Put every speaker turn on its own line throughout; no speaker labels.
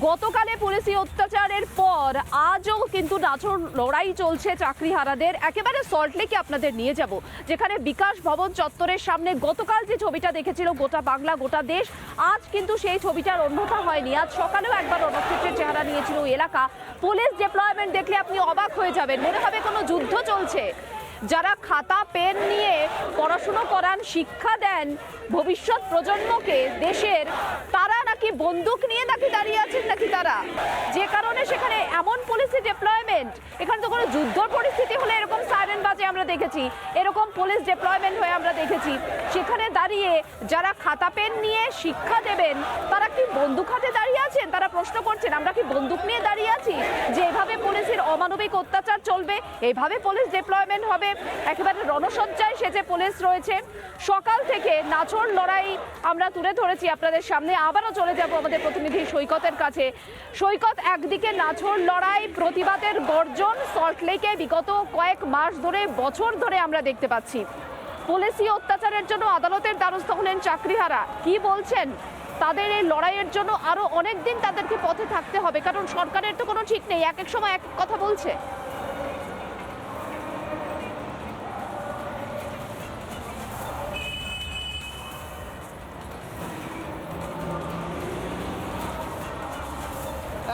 গতকালে পুলিশি অত্যাচারের পর আজও কিন্তু নাচর লড়াই চলছে চাকরিহারাদের। একেবারে সল্টলেকে আপনাদের নিয়ে যাব, যেখানে বিকাশ ভবন চত্বরের সামনে গতকাল যে ছবিটা দেখেছিল গোটা বাংলা, গোটা দেশ, আজ কিন্তু সেই ছবিটার অন্যথা হয়নি। আজ সকালেও একবার রণক্ষেত্রের চেহারা নিয়েছিল এলাকা। পুলিশ ডিপ্লয়মেন্ট দেখলে আপনি অবাক হয়ে যাবেন, মনে হবে কোনো যুদ্ধ চলছে। যারা খাতা, পেন নিয়ে পড়াশুনো করান, শিক্ষা দেন ভবিষ্যৎ প্রজন্মকে, দেশের, তারা নাকি বন্দুক নিয়ে নাকি দাঁড়িয়ে আছেন নাকি তারা? যে কারণে সেখানে এমন পুলিশি ডিপ্লয়মেন্ট এখানে তো কোনো যুদ্ধ পরিস্থিতি হলে এরকম সাইরেন বাজে আমরা দেখেছি, এরকম পুলিশ ডিপ্লয়মেন্ট হয়ে আমরা দেখেছি। সেখানে দাঁড়িয়ে যারা খাতা পেন নিয়ে শিক্ষা দেবেন, তারা কি বন্দুক হাতে দাঁড়িয়ে আছেন? তারা প্রশ্ন করছেন, আমরা কি বন্দুক নিয়ে দাঁড়িয়ে আছি? যে এভাবে পুলিশের অমানবিক অত্যাচার চলবে, এভাবে পুলিশ ডিপ্লয়মেন্ট হবে, একেবারে রণসজ্জায় সেজে পুলিশ রয়েছে। সকাল থেকে নাচর লড়াই আমরা তুলে ধরেছি আপনাদের সামনে। আবারও চলে যাব আমাদের প্রতিনিধি সৈকতের কাছে। সৈকত একদিকে নাচর লড়াই, প্রতিবাদের গর্জন সল্টলেকে বিগত কয়েক মাস ধরে, বছর ধরে আমরা দেখতে পাচ্ছি। পুলিশি অত্যাচারের জন্য আদালতের দ্বারস্থ হলেন চাকরিহারা। কি বলছেন? তাদের এই লড়াইয়ের জন্য আরও অনেক দিন তাদেরকে পথে থাকতে হবে, কারণ সরকারের তো কোনো ঠিক নেই। এক এক সময় এক কথা বলছে।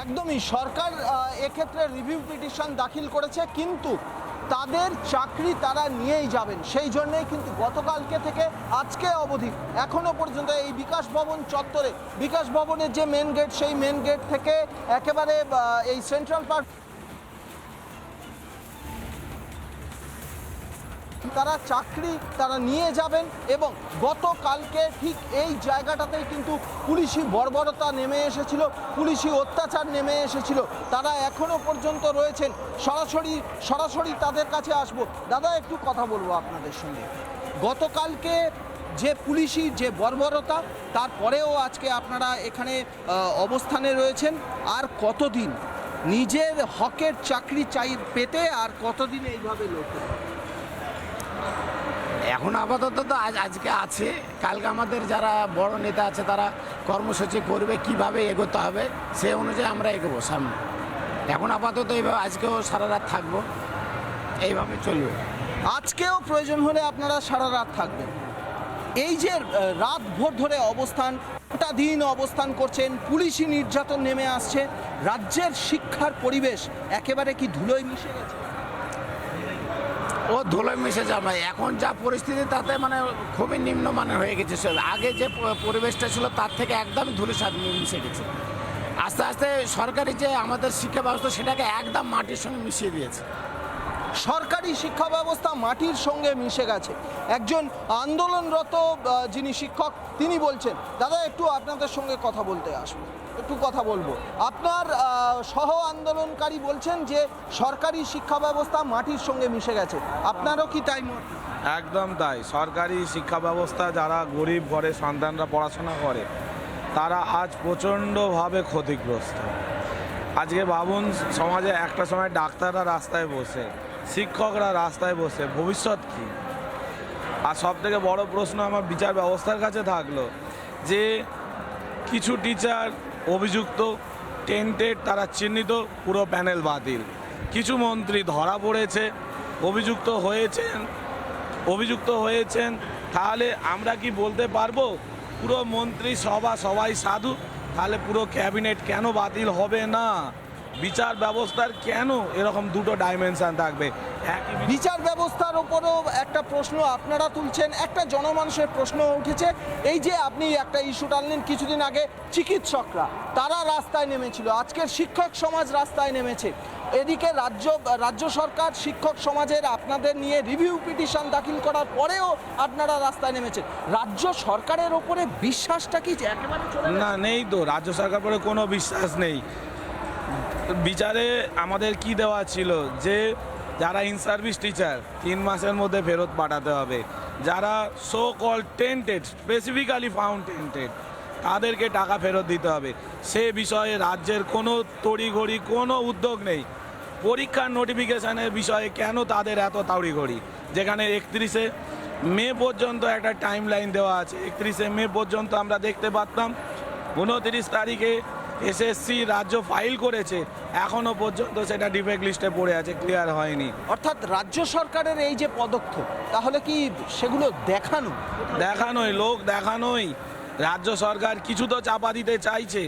একদমই সরকার এক্ষেত্রে রিভিউ পিটিশন দাখিল করেছে, কিন্তু তাদের চাকরি তারা নিয়েই যাবেন। সেই জন্যই কিন্তু গতকালকে থেকে আজকে অবধি এখনও পর্যন্ত এই বিকাশ ভবন চত্বরে, বিকাশ ভবনের যে মেন গেট সেই মেন গেট থেকে একেবারে এই সেন্ট্রাল পার্ক তারা চাকরি তারা নিয়ে যাবেন এবং গতকালকে ঠিক এই জায়গাটাতেই কিন্তু পুলিশি বর্বরতা নেমে এসেছিল, পুলিশি অত্যাচার নেমে এসেছিল। তারা এখনও পর্যন্ত রয়েছেন। সরাসরি সরাসরি তাদের কাছে আসব। দাদা, একটু কথা বলব আপনাদের সঙ্গে। গতকালকে যে পুলিশি যে বর্বরতা, তারপরেও আজকে আপনারা এখানে অবস্থানে রয়েছেন। আর কতদিন? নিজের হকের চাকরি চাই, পেতে আর কতদিন এইভাবে হবে?
এখন আপাতত তো আজ আজকে আছে। কালকে আমাদের যারা বড় নেতা আছে, তারা কর্মসূচি করবে, কীভাবে এগোতে হবে, সে অনুযায়ী আমরা এগোবো সামনে। এখন আপাতত এইভাবে আজকেও সারা রাত থাকব। এইভাবে চলবে।
আজকেও প্রয়োজন হলে আপনারা সারা রাত থাকবেন। এই যে রাত ভোর ধরে অবস্থান, গোটা দিন অবস্থান করছেন, পুলিশি নির্যাতন নেমে আসছে, রাজ্যের শিক্ষার পরিবেশ একেবারে কি ধুলোয় মিশে গেছে?
ও ধুলো মিশে যাবে এখন যা পরিস্থিতি তাতে মানে খুবই নিম্নমানের হয়ে গেছে আগে যে পরিবেশটা ছিল তার থেকে একদম ধুলোর সাথে মিশে গেছে। আস্তে আস্তে সরকারি যে আমাদের শিক্ষা ব্যবস্থা, সেটাকে একদম মাটির সঙ্গে মিশিয়ে দিয়েছে।
সরকারি শিক্ষা ব্যবস্থা মাটির সঙ্গে মিশে গেছে। একজন আন্দোলনরত যিনি শিক্ষক, তিনি বলছেন, দাদা, একটু আপনাদের সঙ্গে কথা বলতে আসব একটু কথা বলব। আপনার সহ আন্দোলনকারী বলছেন যে, সরকারি শিক্ষা ব্যবস্থা মাটির সঙ্গে মিশে গেছে। আপনারও কি তাই মত?
একদম তাই। সরকারি শিক্ষা ব্যবস্থা যারা গরিব ঘরে সন্তানরা পড়াশোনা করে, তারা আজ প্রচণ্ডভাবে ক্ষতিগ্রস্ত। আজকে ভাবুন সমাজে একটা সময় ডাক্তাররা রাস্তায় বসে, শিক্ষকরা রাস্তায় বসে, ভবিষ্যৎ কী? আর সব থেকে বড় প্রশ্ন আমার বিচার ব্যবস্থার কাছে থাকল যে কিছু টিচার অভিযুক্ত টেন্টেড তারা চিহ্নিত, পুরো প্যানেল বাতিল। কিছু মন্ত্রী ধরা পড়েছে, অভিযুক্ত হয়েছেন অভিযুক্ত হয়েছেন, তাহলে আমরা কি বলতে পারব? পুরো মন্ত্রী সভা সবাই সাধু তাহলে পুরো ক্যাবিনেট কেন বাতিল হবে না? বিচার ব্যবস্থার কেন এরকম দুটো ডাইমেনশন থাকবে?
বিচার ব্যবস্থার ওপরও একটা প্রশ্ন আপনারা তুলছেন একটা জনমানুষের প্রশ্ন উঠেছে। এই যে আপনি একটা ইস্যু টানলেন কিছুদিন আগে চিকিৎসকরা তারা রাস্তায় নেমেছিল। আজকের শিক্ষক সমাজ রাস্তায় নেমেছে। এদিকে রাজ্য রাজ্য সরকার শিক্ষক সমাজের আপনাদের নিয়ে রিভিউ পিটিশন দাখিল করার পরেও আপনারা রাস্তায় নেমেছেন। রাজ্য সরকারের ওপরে বিশ্বাসটা কি একেবারে
না নেই তো। রাজ্য সরকার পরে কোনো বিশ্বাস নেই। বিচারে আমাদের কি দেওয়া ছিল? যে যারা ইন সার্ভিস টিচার তিন মাসের মধ্যে ফেরত পাঠাতে হবে। যারা so called tainted specifically found tainted তাদেরকে টাকা ফেরত দিতে হবে। সে বিষয়ে রাজ্যের কোনো তড়িঘড়ি, কোনো উদ্যোগ নেই। পরীক্ষার নোটিফিকেশনের বিষয়ে কেন তাদের এত তাড়িঘড়ি? যেখানে একত্রিশে মে পর্যন্ত একটা টাইম লাইন দেওয়া আছে। একত্রিশে মে পর্যন্ত আমরা দেখতে পারতাম। উনতিরিশ তারিখে এসএসসি রাজ্য ফাইল করেছে। এখনও পর্যন্ত সেটা ডিফেক্ট লিস্টে পড়ে আছে ক্লিয়ার হয়নি।
অর্থাৎ রাজ্য সরকারের এই যে পদক্ষেপ তাহলে কি সেগুলো দেখানো
দেখানোই লোক দেখানোই। রাজ্য সরকার কিছু তো চাপা দিতে চাইছে।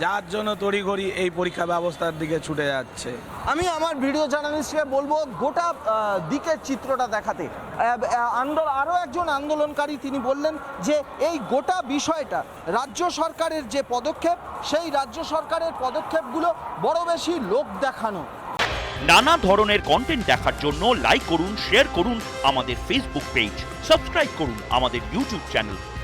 যার জন্য তড়িঘড়ি এই পরীক্ষা ব্যবস্থার দিকে ছুটে যাচ্ছে।
আমি আমার ভিডিও জার্নালিস্টকে বলব গোটা দিকের চিত্রটা দেখাতে। আন্দোলন আরও একজন আন্দোলনকারী তিনি বললেন যে এই গোটা বিষয়টা রাজ্য সরকারের যে পদক্ষেপ সেই রাজ্য সরকারের পদক্ষেপগুলো বড় বেশি লোক দেখানো।
নানা ধরনের কন্টেন্ট দেখার জন্য লাইক করুন শেয়ার করুন আমাদের ফেসবুক পেজ সাবস্ক্রাইব করুন আমাদের ইউটিউব চ্যানেল